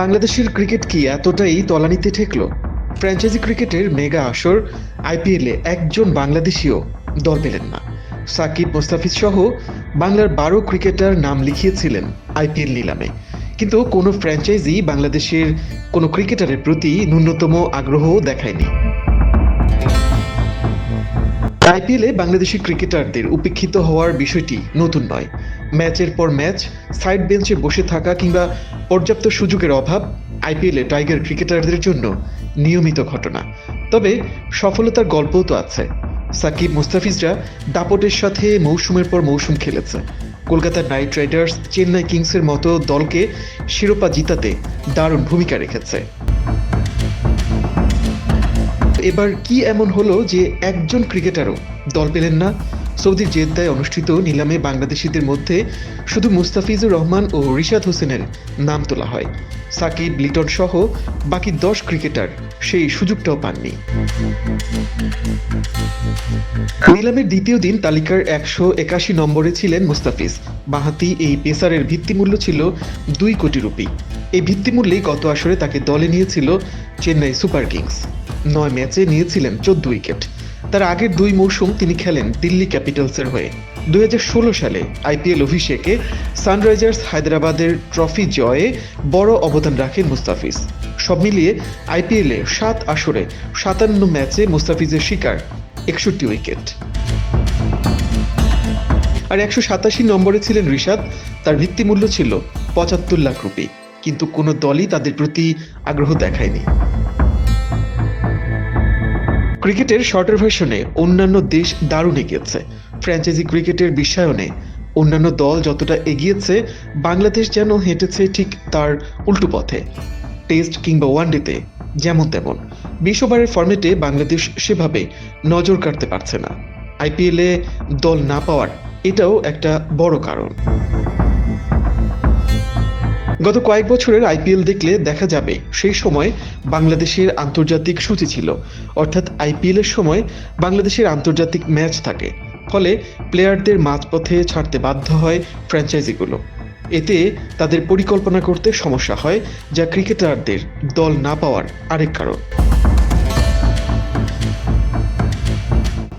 বাংলাদেশের ক্রিকেট কি এতটাই তলানিতে ঠেকল? ফ্র্যাঞ্চাইজি ক্রিকেটের মেগা আসর, আইপিএলে একজন বাংলাদেশিও দল পেলেন না। সাকিব, মোস্তাফিজ সহ বাংলার বারো ক্রিকেটার নাম লিখিয়েছিলেন আইপিএল নিলামে। কিন্তু কোনো ফ্র্যাঞ্চাইজি বাংলাদেশের কোনো ক্রিকেটারের প্রতি ন্যূনতম আগ্রহ দেখায়নি। আইপিএলে বাংলাদেশি ক্রিকেটারদের উপেক্ষিত হওয়ার বিষয়টি নতুন নয়। ম্যাচের পর ম্যাচ, সাইড বেঞ্চে বসে থাকা কিংবা পর্যাপ্ত সুযোগের অভাব আইপিএলে টাইগার ক্রিকেটারদের জন্য নিয়মিত ঘটনা। তবে সফলতার গল্পও তো আছে। সাকিব মুস্তাফিজরা দাপটের সাথে মৌসুমের পর মৌসুম খেলেছে। কলকাতা নাইট রাইডার্স, চেন্নাই কিংসের মতো দলকে শিরোপা জিতাতে দারুণ ভূমিকা রেখেছে। এবার কি এমন হলো যে একজন ক্রিকেটারও দল পেলেন না? সৌদির জেদ্দায় অনুষ্ঠিত নিলামে বাংলাদেশিদের মধ্যে শুধু মুস্তাফিজুর রহমান ও রিশাদ হোসেনের নাম তোলা হয়। সাকিব, লিটন সহ বাকি দশ ক্রিকেটার সেই সুযোগটাও পাননি। নিলামের দ্বিতীয় দিন তালিকার একশো একাশি নম্বরে ছিলেন মুস্তাফিজ। বাহাতি এই পেসারের ভিত্তিমূল্য ছিল দুই কোটি রুপি। এই ভিত্তিমূল্যেই গত আসরে তাকে দলে নিয়েছিল চেন্নাই সুপার কিংস। নয় ম্যাচে নিয়েছিলেন চোদ্দ উইকেট। তার আগের দুই মৌসুম তিনি খেলেন দিল্লি ক্যাপিটালসের হয়ে। দুই হাজার ষোলো সালে আইপিএল অভিষেকে সানরাইজার্স হায়দ্রাবাদের ট্রফি জয়ে বড় অবদান রাখেন মুস্তাফিজ। সব মিলিয়ে আইপিএলে সাত আসরে সাতান্ন ম্যাচে মুস্তাফিজের শিকার একষট্টি উইকেট। আর একশো সাতাশি নম্বরে ছিলেন ঋষাদ তার ভিত্তিমূল্য ছিল পঁচাত্তর লাখ রুপি। কিন্তু কোনো দলই তাদের প্রতি আগ্রহ দেখায়নি। ক্রিকেটের শর্টের ভার্সনে অন্যান্য দেশ দারুণ এগিয়েছে। ফ্র্যাঞ্চাইজি ক্রিকেটের বিশ্বায়নে অন্যান্য দল যতটা এগিয়েছে, বাংলাদেশ যেন হেঁটেছে ঠিক তার উল্টো পথে। টেস্ট কিংবা ওয়ানডেতে যেমন তেমন। বিশ ওভারের ফর্মেটে বাংলাদেশ সেভাবে নজর কাটতে পারছে না। আইপিএলে দল না পাওয়ার এটাও একটা বড় কারণ। গত কয়েক বছরের আইপিএল দেখলে দেখা যাবে সেই সময় বাংলাদেশের আন্তর্জাতিক সূচি ছিল। অর্থাৎ আইপিএলের সময় বাংলাদেশের আন্তর্জাতিক ম্যাচ থাকে। ফলে প্লেয়ারদের মাঝপথে ছাড়তে বাধ্য হয় ফ্র্যাঞ্চাইজিগুলো। এতে তাদের পরিকল্পনা করতে সমস্যা হয় যা ক্রিকেটারদের দল না পাওয়ার আরেক কারণ।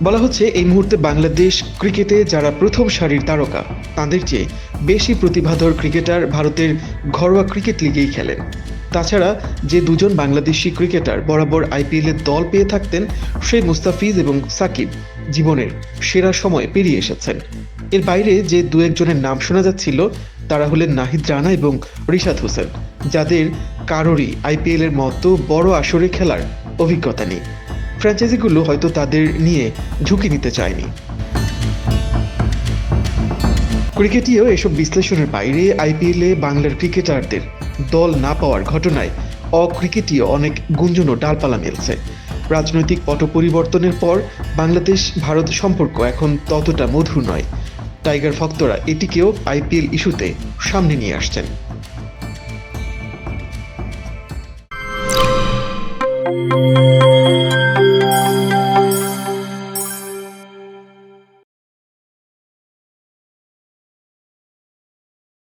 বলা হচ্ছে, এই মুহূর্তে বাংলাদেশ ক্রিকেটে যারা প্রথম সারির তারকা, তাদের চেয়ে বেশি প্রতিভাধর ক্রিকেটার ভারতের ঘরোয়া ক্রিকেট লিগেই খেলেন। তাছাড়া যে দুজন বাংলাদেশি ক্রিকেটার বরাবর আইপিএলের দল পেয়ে থাকতেন, সেই মুস্তাফিজ এবং সাকিব জীবনের সেরা সময় পেরিয়ে এসেছেন। এর বাইরে যে দু একজনের নাম শোনা যাচ্ছিল, তারা হলেন নাহিদ রানা এবং রিশাদ হোসেন, যাদের কারোরই আইপিএল এর মতো বড় আসরে খেলার অভিজ্ঞতা নেই। ফ্র্যাঞ্চাইজিগুলো হয়তো তাদের নিয়ে ঝুঁকি নিতে চায়নি। ক্রিকেটীয় এসব বিশ্লেষণের বাইরে আইপিএলে বাংলার ক্রিকেটারদের দল না পাওয়ার ঘটনায় অক্রিকেটীয় অনেক গুঞ্জনও ডালপালা মেলছে। রাজনৈতিক পট পরিবর্তনের পর বাংলাদেশ ভারত সম্পর্ক এখন ততটা মধুর নয়। টাইগার ভক্তরা এটিকেও আইপিএল ইস্যুতে সামনে নিয়ে আসছেন।